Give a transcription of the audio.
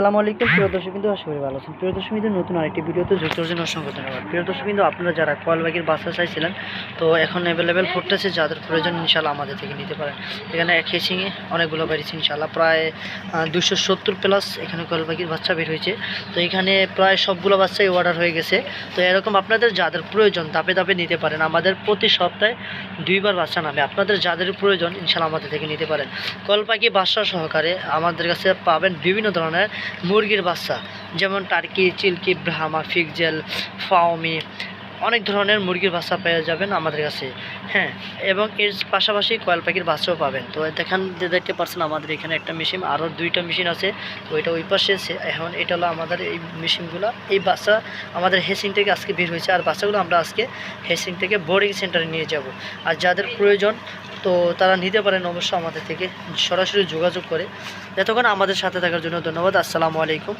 আসসালামু আলাইকুম। প্রিয় দর্শক বিন্দু, আশা করি ভালো আছেন। প্রিয় দর্শক বিন্দু, নতুন আরেকটি ভিডিওতে যুক্ত হচ্ছেন অসংখ্য ধন্যবাদ। প্রিয় দর্শক বিন্দু, আপনারা যারা কয়েলবাগির বাসা চাইছিলেন তো এখন অ্যাভেলেবেল ফুটতেছে যাদের প্রয়োজন ইনশাল্লাহ আমাদের থেকে নিতে পারেন। এখানে এক হেসিংয়ে অনেকগুলো বেরিয়েছে ইনশাল্লাহ প্রায় দুশো সত্তর প্লাস এখানে কয়েলবাগির বাচ্চা বের হয়েছে। তো এখানে প্রায় সবগুলো বাচ্চাই অর্ডার হয়ে গেছে। তো এরকম আপনাদের যাদের প্রয়োজন, ধাপে ধাপে নিতে পারেন। আমাদের প্রতি সপ্তাহে দুইবার বাচ্চা নামে। আপনাদের যাদের প্রয়োজন ইনশাল্লাহ আমাদের থেকে নিতে পারেন। কলপাখি বাচ্চা সহকারে আমাদের কাছে পাবেন বিভিন্ন ধরনের মুরগির বাচ্চা, যেমন টার্কি চিলকি ব্রাহ্মা ফিকজেল ফাওমি, অনেক ধরনের মুরগির বাচ্চা পেয়ে যাবেন আমাদের কাছে। হ্যাঁ এবং এর পাশাপাশি কয়েল পাখির বাচ্চাও পাবেন। তো দেখান, যে দেখতে পাচ্ছেন আমাদের এখানে একটা মেশিন আরও দুইটা মেশিন আছে। তো এটা ওই পাশে আছে। এখন এটা হলো আমাদের এই মেশিনগুলো এই বাচ্চা আমাদের হেসিং থেকে আজকে বের হয়েছে। আর বাচ্চাগুলো আমরা আজকে হেসিং থেকে বোর্ডিং সেন্টারে নিয়ে যাব। আর যাদের প্রয়োজন তো তারা নিতে পারেন অবশ্য আমাদের থেকে। সরাসরি যোগাযোগ করে। এতক্ষণ আমাদের সাথে থাকার জন্য ধন্যবাদ। আসসালামু আলাইকুম।